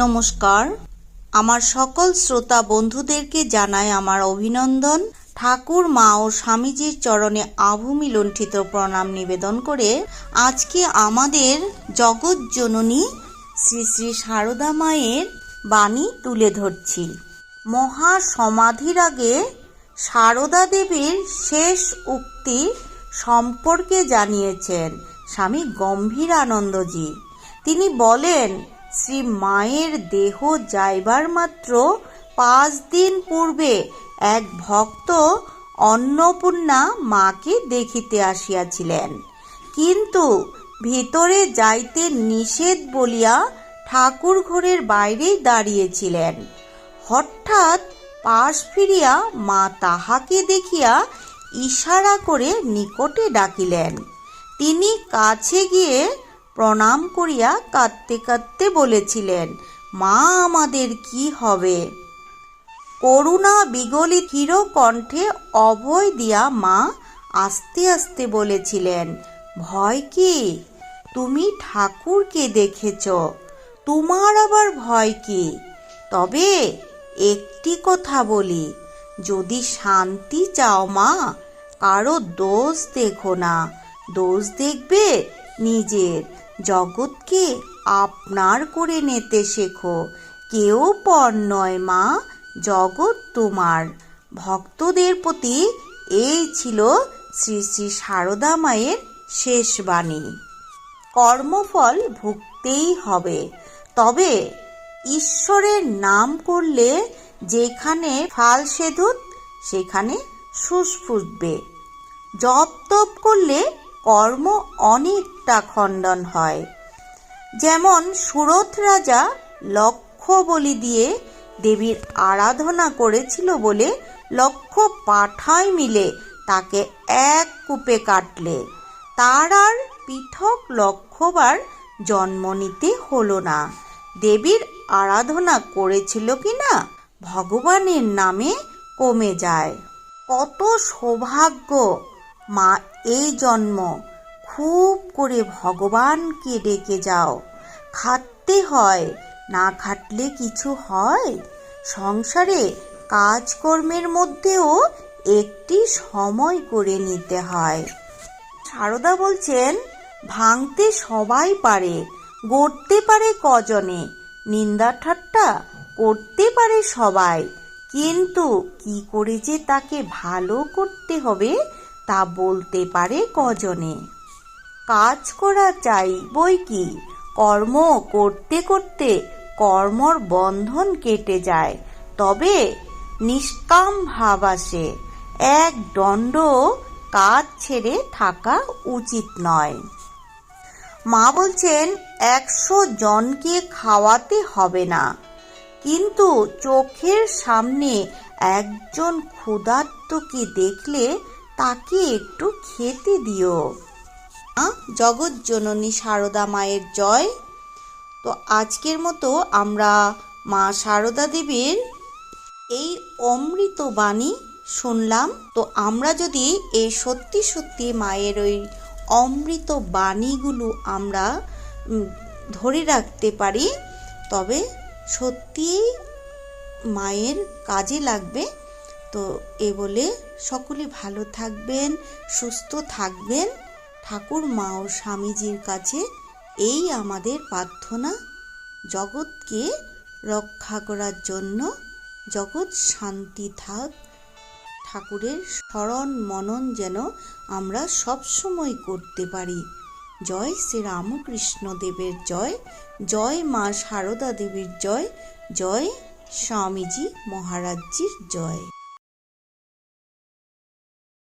নমস্কার। আমার সকল শ্রোতা বন্ধুদেরকে জানাই আমার অভিনন্দন। ঠাকুর, মা ও স্বামীজির চরণে আভূমি লুণ্ঠিত প্রণাম নিবেদন করে আজকে আমাদের জগৎ জননী শ্রী শ্রী সারদা মায়ের বাণী তুলে ধরছি। মহা সমাধির আগে সারদা দেবীর শেষ উক্তি সম্পর্কে জানিয়েছেন স্বামী গম্ভীর আনন্দজি তিনি বলেন শ্রী মায়ের দেহ যাইবার মাত্র পাঁচ দিন পূর্বে এক ভক্ত অন্নপূর্ণা মাকে দেখিতে আসিয়াছিলেন। কিন্তু ভিতরে যাইতে নিষেধ বলিয়া ঠাকুর ঘরের বাইরেই দাঁড়িয়েছিলেন। হঠাৎ পাশ ফিরিয়া মা তাহাকে দেখিয়া ইশারা করে নিকটে ডাকিলেন। তিনি কাছে গিয়ে প্রণাম করিয়া কাঁদতে কাঁদতে বলেছিলেন, মা, আমাদের কি হবে? করুণা বিগলিত হির কণ্ঠে অভয় দিয়া মা, আস্তে আস্তে বলেছিলেন, ভয় কি? তুমি ঠাকুরকে দেখেছ, তোমার আবার ভয় কি? তবে একটি কথা বলি, যদি শান্তি চাও মা, কারও দোষ দেখো না, দোষ দেখবে নিজের জগৎকে আপনার করে নিতে শেখো। কেউ পর নয় মা, জগৎ তোমার। ভক্তদের প্রতি এই ছিল শ্রী শ্রী সারদা মায়ের শেষ বাণী। কর্মফল ভুগতেই হবে। তবে ঈশ্বরের নাম করলে যেখানে ফাল সেদুত সেখানে সুস ফুটবে। জপ তপ করলে কর্ম অনেকটা খণ্ডন হয়। যেমন সুরথ রাজা লক্ষ বলি দিয়ে দেবীর আরাধনা করেছিল বলে লক্ষ পাঠায় মিলে তাকে এক কূপে কাটলে। তার আর পৃথক লক্ষবার জন্ম নিতে হলো না। দেবীর আরাধনা করেছিল কি না ভগবানের নামে কমে যায়। কত সৌভাগ্য মা এই জন্ম খুব করে ভগবানকে ডেকে যাও। খাটতে হয়, না খাটলে কিছু হয়? সংসারে কাজকর্মের মধ্যেও একটি সময় করে নিতে হয়। সারদা বলছেন, ভাঙতে সবাই পারে, গড়তে পারে কজনে। নিন্দা ঠাট্টা করতে পারে সবাই। কিন্তু কি করে যে তাকে ভালো করতে হবে, তা বলতে পারে কজনে। কাজ করা চাই বই কি? কর্ম করতে করতে কর্মর বন্ধন কেটে যায়। তবে নিষ্কাম ভাব আসে। এক দণ্ড কাজ ছেড়ে থাকা উচিত নয়। মা বলছেন, একশো জনকে খাওয়াতে হবে না। কিন্তু চোখের সামনে একজন ক্ষুধার্তকে দেখলে তাকে একটু খেতে দিও। জগৎ জননী সারদা মায়ের জয়। তো আজকের মতো আমরা মা সারদা দেবীর এই অমৃত বাণী শুনলাম। তো আমরা যদি এই সত্যি সত্যি মায়ের ওই অমৃত বাণীগুলো আমরা ধরে রাখতে পারি, তবে সত্যিই মায়ের কাজে লাগবে। তো এ বলে সকলে ভালো থাকবেন, সুস্থ থাকবেন। ঠাকুর মা ও স্বামীজির কাছে এই আমাদের প্রার্থনা, জগৎকে রক্ষা করার জন্য জগৎ শান্তি থাক। ঠাকুরের স্মরণ মনন যেন আমরা সবসময় করতে পারি। জয় শ্রী রামকৃষ্ণ দেবের জয় জয় মা সারদা দেবীর জয় জয় স্বামীজি মহারাজজির জয়।